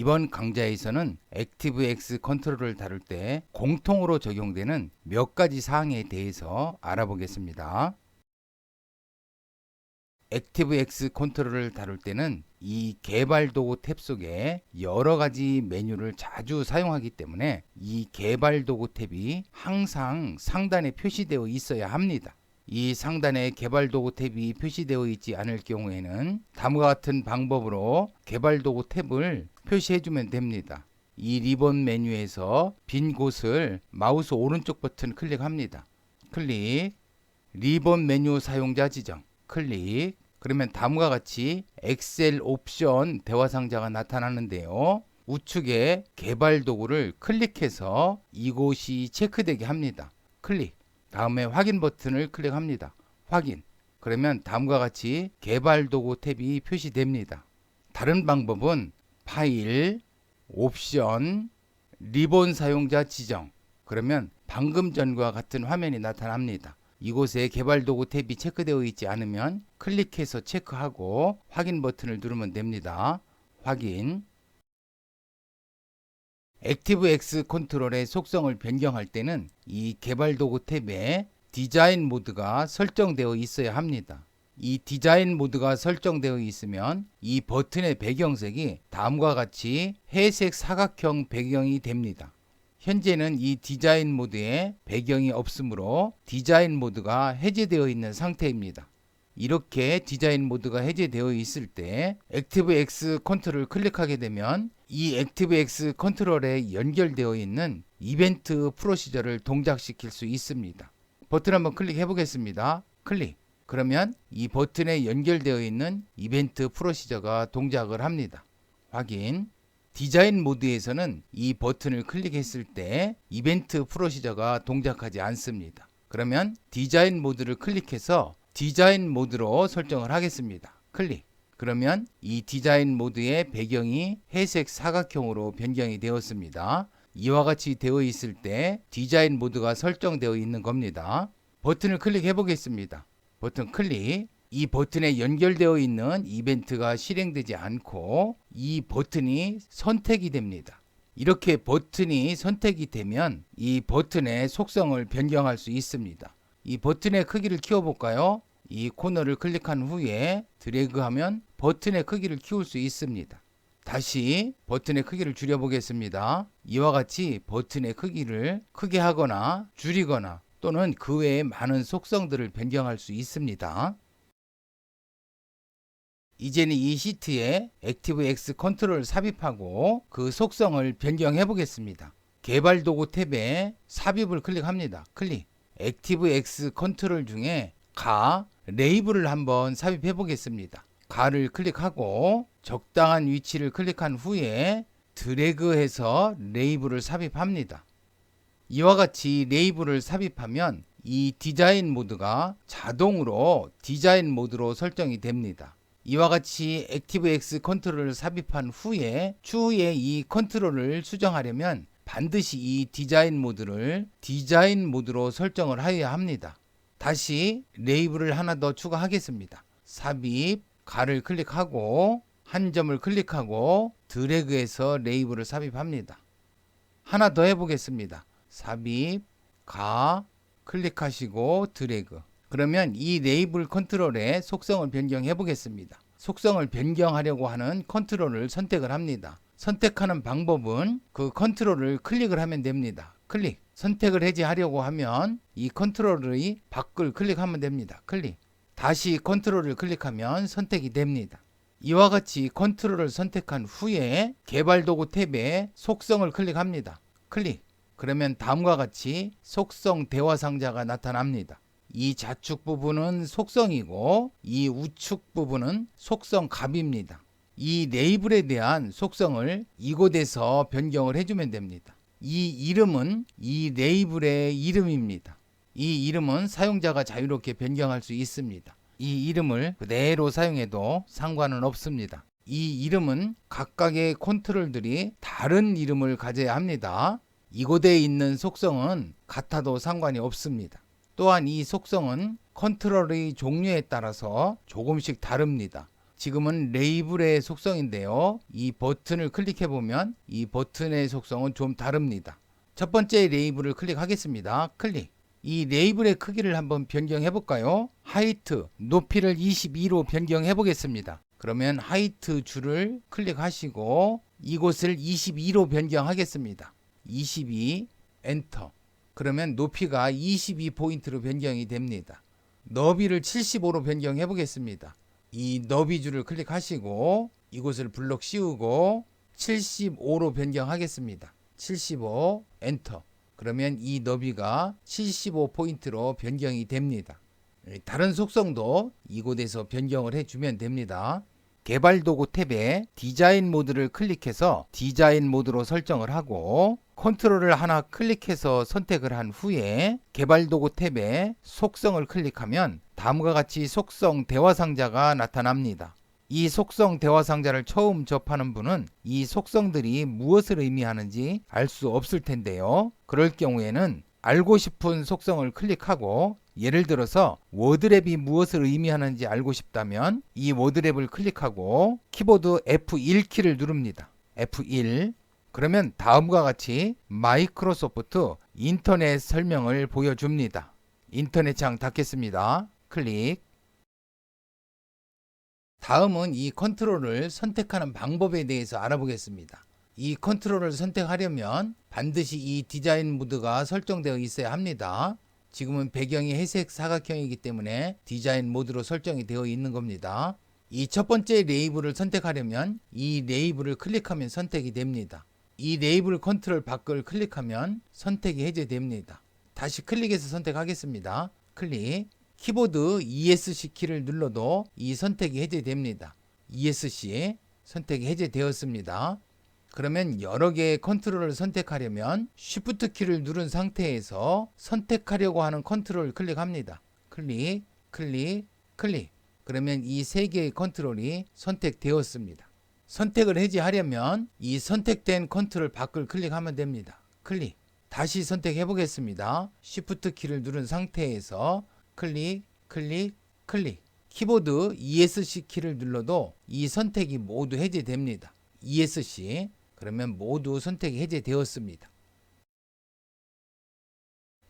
이번 강좌에서는 액티브X 컨트롤을 다룰 때 공통으로 적용되는 몇 가지 사항에 대해서 알아보겠습니다. 액티브X 컨트롤을 다룰 때는 이 개발 도구 탭 속에 여러 가지 메뉴를 자주 사용하기 때문에 이 개발 도구 탭이 항상 상단에 표시되어 있어야 합니다. 이 상단에 개발 도구 탭이 표시되어 있지 않을 경우에는 다음과 같은 방법으로 개발 도구 탭을 표시해 주면 됩니다. 이 리본 메뉴에서 빈 곳을 마우스 오른쪽 버튼 클릭합니다. 클릭 리본 메뉴 사용자 지정 클릭 그러면 다음과 같이 엑셀 옵션 대화 상자가 나타나는데요. 우측에 개발 도구를 클릭해서 이곳이 체크되게 합니다. 클릭 다음에 확인 버튼을 클릭합니다. 확인. 그러면 다음과 같이 개발 도구 탭이 표시됩니다. 다른 방법은 파일, 옵션, 리본 사용자 지정. 그러면 방금 전과 같은 화면이 나타납니다. 이곳에 개발 도구 탭이 체크되어 있지 않으면 클릭해서 체크하고 확인 버튼을 누르면 됩니다. 확인. 액티브X 컨트롤의 속성을 변경할 때는 이 개발 도구 탭에 디자인 모드가 설정되어 있어야 합니다. 이 디자인 모드가 설정되어 있으면 이 버튼의 배경색이 다음과 같이 회색 사각형 배경이 됩니다. 현재는 이 디자인 모드에 배경이 없으므로 디자인 모드가 해제되어 있는 상태입니다. 이렇게 디자인 모드가 해제되어 있을 때 액티브X 컨트롤을 클릭하게 되면 이 액티브X 컨트롤에 연결되어 있는 이벤트 프로시저를 동작시킬 수 있습니다. 버튼 한번 클릭해 보겠습니다. 클릭. 그러면 이 버튼에 연결되어 있는 이벤트 프로시저가 동작을 합니다. 확인. 디자인 모드에서는 이 버튼을 클릭했을 때 이벤트 프로시저가 동작하지 않습니다. 그러면 디자인 모드를 클릭해서 디자인 모드로 설정을 하겠습니다. 클릭. 그러면 이 디자인 모드의 배경이 회색 사각형으로 변경이 되었습니다. 이와 같이 되어 있을 때 디자인 모드가 설정되어 있는 겁니다. 버튼을 클릭해 보겠습니다. 버튼 클릭. 이 버튼에 연결되어 있는 이벤트가 실행되지 않고 이 버튼이 선택이 됩니다. 이렇게 버튼이 선택이 되면 이 버튼의 속성을 변경할 수 있습니다. 이 버튼의 크기를 키워볼까요? 이 코너를 클릭한 후에 드래그하면 버튼의 크기를 키울 수 있습니다. 다시 버튼의 크기를 줄여보겠습니다. 이와 같이 버튼의 크기를 크게 하거나 줄이거나 또는 그 외에 많은 속성들을 변경할 수 있습니다. 이제는 이 시트에 액티브X 컨트롤을 삽입하고 그 속성을 변경해 보겠습니다. 개발 도구 탭에 삽입을 클릭합니다. 클릭. 액티브X 컨트롤 중에 가 레이블을 한번 삽입해 보겠습니다. 가를 클릭하고 적당한 위치를 클릭한 후에 드래그해서 레이블을 삽입합니다. 이와 같이 레이블을 삽입하면 이 디자인 모드가 자동으로 디자인 모드로 설정이 됩니다. 이와 같이 액티브X 컨트롤을 삽입한 후에 추후에 이 컨트롤을 수정하려면 반드시 이 디자인 모드를 디자인 모드로 설정을 하여야 합니다. 다시 레이블을 하나 더 추가하겠습니다. 삽입, 가를 클릭하고 한 점을 클릭하고 드래그해서 레이블을 삽입합니다. 하나 더 해보겠습니다. 삽입, 가, 클릭하시고 드래그. 그러면 이 레이블 컨트롤의 속성을 변경해 보겠습니다. 속성을 변경하려고 하는 컨트롤을 선택을 합니다. 선택하는 방법은 그 컨트롤을 클릭을 하면 됩니다. 클릭. 선택을 해제하려고 하면 이 컨트롤의 밖을 클릭하면 됩니다. 클릭. 다시 컨트롤을 클릭하면 선택이 됩니다. 이와 같이 컨트롤을 선택한 후에 개발 도구 탭에 속성을 클릭합니다. 클릭. 그러면 다음과 같이 속성 대화 상자가 나타납니다. 이 좌측 부분은 속성이고 이 우측 부분은 속성 값입니다. 이 레이블에 대한 속성을 이곳에서 변경을 해주면 됩니다. 이 이름은 이 레이블의 이름입니다. 이 이름은 사용자가 자유롭게 변경할 수 있습니다. 이 이름을 그대로 사용해도 상관은 없습니다. 이 이름은 각각의 컨트롤들이 다른 이름을 가져야 합니다. 이곳에 있는 속성은 같아도 상관이 없습니다. 또한 이 속성은 컨트롤의 종류에 따라서 조금씩 다릅니다. 지금은 레이블의 속성인데요. 이 버튼을 클릭해 보면 이 버튼의 속성은 좀 다릅니다. 첫 번째 레이블을 클릭하겠습니다. 클릭. 이 레이블의 크기를 한번 변경해 볼까요? 하이트, 높이를 22로 변경해 보겠습니다. 그러면 하이트 줄을 클릭하시고 이곳을 22로 변경하겠습니다. 22 엔터. 그러면 높이가 22 포인트로 변경이 됩니다. 너비를 75로 변경해 보겠습니다. 이 너비 줄을 클릭하시고 이곳을 블록 씌우고 75로 변경하겠습니다. 75 엔터. 그러면 이 너비가 75 포인트로 변경이 됩니다. 다른 속성도 이곳에서 변경을 해주면 됩니다. 개발 도구 탭에 디자인 모드를 클릭해서 디자인 모드로 설정을 하고 컨트롤을 하나 클릭해서 선택을 한 후에 개발 도구 탭에 속성을 클릭하면 다음과 같이 속성 대화 상자가 나타납니다. 이 속성 대화 상자를 처음 접하는 분은 이 속성들이 무엇을 의미하는지 알 수 없을 텐데요. 그럴 경우에는 알고 싶은 속성을 클릭하고 예를 들어서 워드랩이 무엇을 의미하는지 알고 싶다면 이 워드랩을 클릭하고 키보드 F1 키를 누릅니다. F1 그러면 다음과 같이 마이크로소프트 인터넷 설명을 보여줍니다. 인터넷 창 닫겠습니다. 클릭 다음은 이 컨트롤을 선택하는 방법에 대해서 알아보겠습니다. 이 컨트롤을 선택하려면 반드시 이 디자인 모드가 설정되어 있어야 합니다. 지금은 배경이 회색 사각형이기 때문에 디자인 모드로 설정이 되어 있는 겁니다. 이 첫 번째 레이블을 선택하려면 이 레이블을 클릭하면 선택이 됩니다. 이 레이블 컨트롤 밖을 클릭하면 선택이 해제됩니다. 다시 클릭해서 선택하겠습니다. 클릭. 키보드 ESC 키를 눌러도 이 선택이 해제됩니다. ESC 선택이 해제되었습니다. 그러면 여러 개의 컨트롤을 선택하려면 Shift 키를 누른 상태에서 선택하려고 하는 컨트롤을 클릭합니다. 클릭, 클릭, 클릭. 그러면 이 세 개의 컨트롤이 선택되었습니다. 선택을 해제하려면 이 선택된 컨트롤 밖을 클릭하면 됩니다. 클릭. 다시 선택해 보겠습니다. Shift 키를 누른 상태에서 클릭, 클릭, 클릭. 키보드 ESC 키를 눌러도 이 선택이 모두 해제됩니다. ESC. 그러면 모두 선택이 해제되었습니다.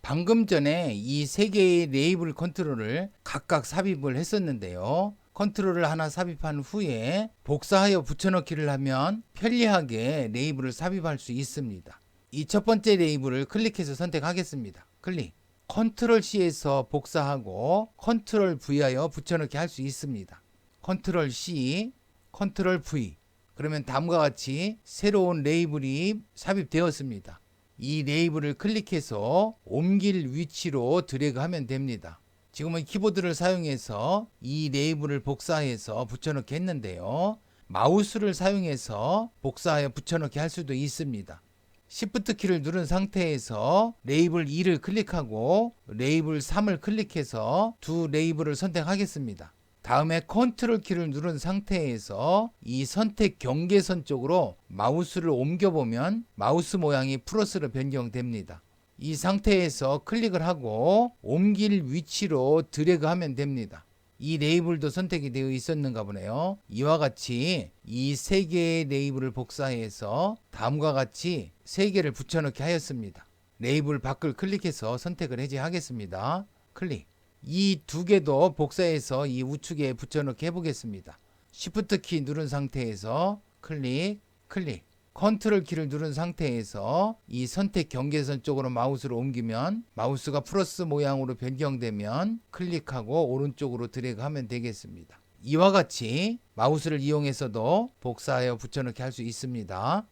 방금 전에 이 세 개의 레이블 컨트롤을 각각 삽입을 했었는데요. 컨트롤을 하나 삽입한 후에 복사하여 붙여넣기를 하면 편리하게 레이블을 삽입할 수 있습니다. 이 첫 번째 레이블을 클릭해서 선택하겠습니다. 클릭. 컨트롤 C에서 복사하고 컨트롤 V하여 붙여넣기 할 수 있습니다. 컨트롤 C, 컨트롤 V. 그러면 다음과 같이 새로운 레이블이 삽입되었습니다. 이 레이블을 클릭해서 옮길 위치로 드래그하면 됩니다. 지금은 키보드를 사용해서 이 레이블을 복사해서 붙여넣기 했는데요. 마우스를 사용해서 복사하여 붙여넣기 할 수도 있습니다. Shift 키를 누른 상태에서 레이블 2를 클릭하고 레이블 3을 클릭해서 두 레이블을 선택하겠습니다. 다음에 컨트롤 키를 누른 상태에서 이 선택 경계선 쪽으로 마우스를 옮겨보면 마우스 모양이 플러스로 변경됩니다. 이 상태에서 클릭을 하고 옮길 위치로 드래그 하면 됩니다. 이 레이블도 선택이 되어 있었는가 보네요. 이와 같이 이 세 개의 레이블을 복사해서 다음과 같이 세 개를 붙여넣기 하였습니다. 레이블 밖을 클릭해서 선택을 해제하겠습니다. 클릭. 이 두 개도 복사해서 이 우측에 붙여넣기 해보겠습니다. Shift 키 누른 상태에서 클릭, 클릭. 컨트롤 키를 누른 상태에서 이 선택 경계선 쪽으로 마우스를 옮기면 마우스가 플러스 모양으로 변경되면 클릭하고 오른쪽으로 드래그 하면 되겠습니다. 이와 같이 마우스를 이용해서도 복사하여 붙여넣기 할 수 있습니다.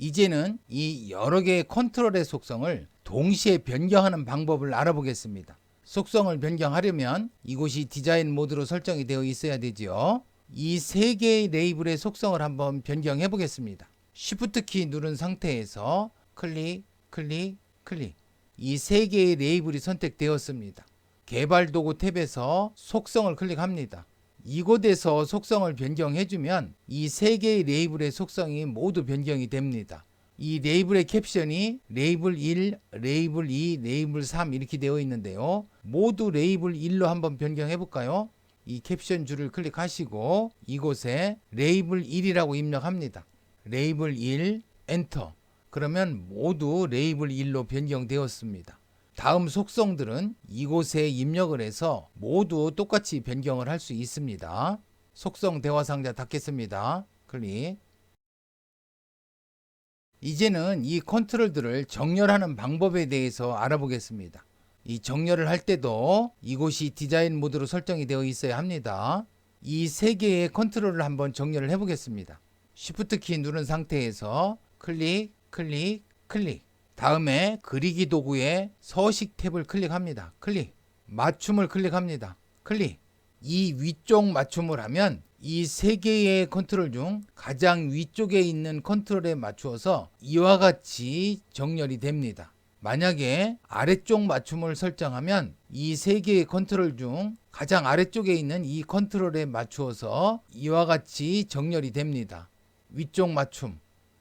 이제는 이 여러 개의 컨트롤의 속성을 동시에 변경하는 방법을 알아보겠습니다. 속성을 변경하려면 이곳이 디자인 모드로 설정이 되어 있어야 되지요. 이 세 개의 레이블의 속성을 한번 변경해 보겠습니다. Shift 키 누른 상태에서 클릭, 클릭, 클릭. 이 세 개의 레이블이 선택되었습니다. 개발 도구 탭에서 속성을 클릭합니다. 이곳에서 속성을 변경해주면 이 세 개의 레이블의 속성이 모두 변경이 됩니다. 이 레이블의 캡션이 레이블 1, 레이블 2, 레이블 3 이렇게 되어 있는데요. 모두 레이블 1로 한번 변경해 볼까요? 이 캡션 줄을 클릭하시고 이곳에 레이블 1이라고 입력합니다. 레이블 1 엔터. 그러면 모두 레이블 1로 변경되었습니다. 다음 속성들은 이곳에 입력을 해서 모두 똑같이 변경을 할 수 있습니다. 속성 대화 상자 닫겠습니다. 클릭. 이제는 이 컨트롤들을 정렬하는 방법에 대해서 알아보겠습니다. 이 정렬을 할 때도 이곳이 디자인 모드로 설정이 되어 있어야 합니다. 이 세 개의 컨트롤을 한번 정렬을 해보겠습니다. Shift 키 누른 상태에서 클릭, 클릭, 클릭. 다음에 그리기 도구의 서식 탭을 클릭합니다. 클릭. 맞춤을 클릭합니다. 클릭. 이 위쪽 맞춤을 하면 이 세 개의 컨트롤 중 가장 위쪽에 있는 컨트롤에 맞추어서 이와 같이 정렬이 됩니다. 만약에 아래쪽 맞춤을 설정하면 이 세 개의 컨트롤 중 가장 아래쪽에 있는 이 컨트롤에 맞추어서 이와 같이 정렬이 됩니다. 위쪽 맞춤.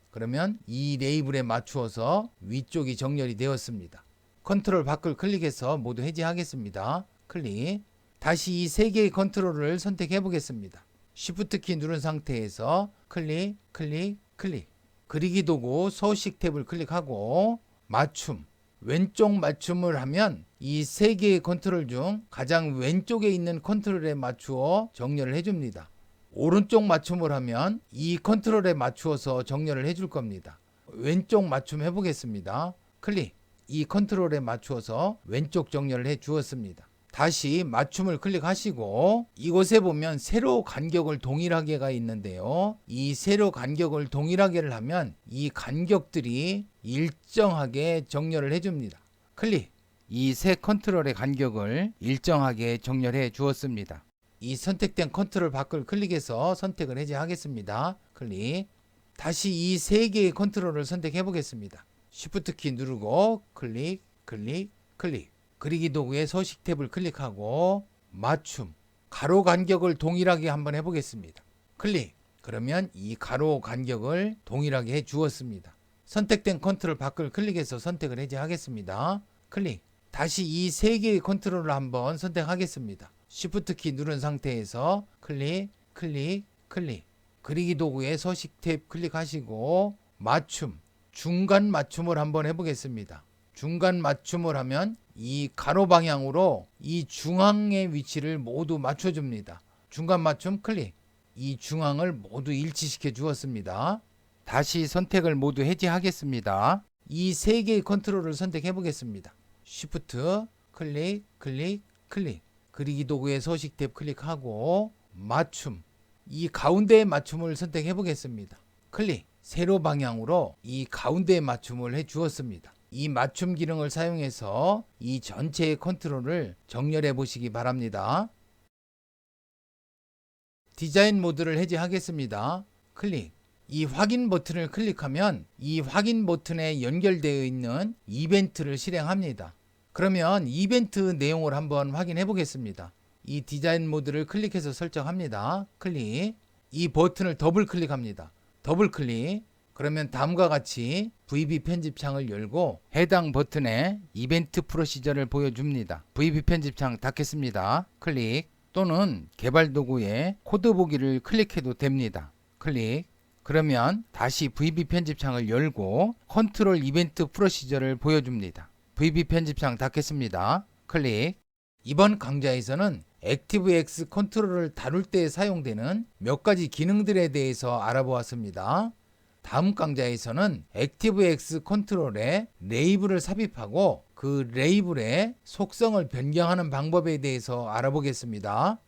그러면 이 레이블에 맞추어서 위쪽이 정렬이 되었습니다. 컨트롤 밖을 클릭해서 모두 해제하겠습니다. 클릭. 다시 이 세 개의 컨트롤을 선택해 보겠습니다. Shift 키 누른 상태에서 클릭, 클릭, 클릭. 그리기 도구 서식 탭을 클릭하고 맞춤. 왼쪽 맞춤을 하면 이 세 개의 컨트롤 중 가장 왼쪽에 있는 컨트롤에 맞추어 정렬을 해줍니다. 오른쪽 맞춤을 하면 이 컨트롤에 맞추어서 정렬을 해줄 겁니다. 왼쪽 맞춤 해보겠습니다. 클릭. 이 컨트롤에 맞추어서 왼쪽 정렬을 해 주었습니다. 다시 맞춤을 클릭하시고 이곳에 보면 세로 간격을 동일하게가 있는데요. 이 세로 간격을 동일하게를 하면 이 간격들이 일정하게 정렬을 해줍니다. 클릭. 이 세 컨트롤의 간격을 일정하게 정렬해 주었습니다. 이 선택된 컨트롤 밖을 클릭해서 선택을 해제하겠습니다. 클릭. 다시 이 세 개의 컨트롤을 선택해 보겠습니다. Shift 키 누르고 클릭, 클릭, 클릭. 그리기 도구의 서식 탭을 클릭하고 맞춤. 가로 간격을 동일하게 한번 해보겠습니다. 클릭. 그러면 이 가로 간격을 동일하게 해 주었습니다. 선택된 컨트롤 밖을 클릭해서 선택을 해제하겠습니다. 클릭. 다시 이 세 개의 컨트롤을 한번 선택하겠습니다. Shift 키 누른 상태에서 클릭, 클릭, 클릭. 그리기 도구의 서식 탭 클릭하시고 맞춤, 중간 맞춤을 한번 해보겠습니다. 중간 맞춤을 하면 이 가로 방향으로 이 중앙의 위치를 모두 맞춰줍니다. 중간 맞춤 클릭. 이 중앙을 모두 일치시켜 주었습니다. 다시 선택을 모두 해제하겠습니다. 이 세 개의 컨트롤을 선택해 보겠습니다. Shift 클릭, 클릭, 클릭. 그리기 도구의 서식 탭 클릭하고 맞춤. 이 가운데의 맞춤을 선택해 보겠습니다. 클릭. 세로 방향으로 이 가운데의 맞춤을 해 주었습니다. 이 맞춤 기능을 사용해서 이 전체의 컨트롤을 정렬해 보시기 바랍니다. 디자인 모드를 해제하겠습니다. 클릭. 이 확인 버튼을 클릭하면 이 확인 버튼에 연결되어 있는 이벤트를 실행합니다. 그러면 이벤트 내용을 한번 확인해 보겠습니다. 이 디자인 모드를 클릭해서 설정합니다. 클릭. 이 버튼을 더블 클릭합니다. 더블 클릭. 그러면 다음과 같이 VB 편집창을 열고 해당 버튼에 이벤트 프로시저를 보여줍니다. VB 편집창 닫겠습니다. 클릭. 또는 개발 도구에 코드 보기를 클릭해도 됩니다. 클릭. 그러면 다시 VB 편집창을 열고 컨트롤 이벤트 프로시저를 보여줍니다. VB 편집창 닫겠습니다. 클릭. 이번 강좌에서는 액티브X 컨트롤을 다룰 때 사용되는 몇 가지 기능들에 대해서 알아보았습니다. 다음 강좌에서는 액티브X 컨트롤에 레이블을 삽입하고 그 레이블의 속성을 변경하는 방법에 대해서 알아보겠습니다.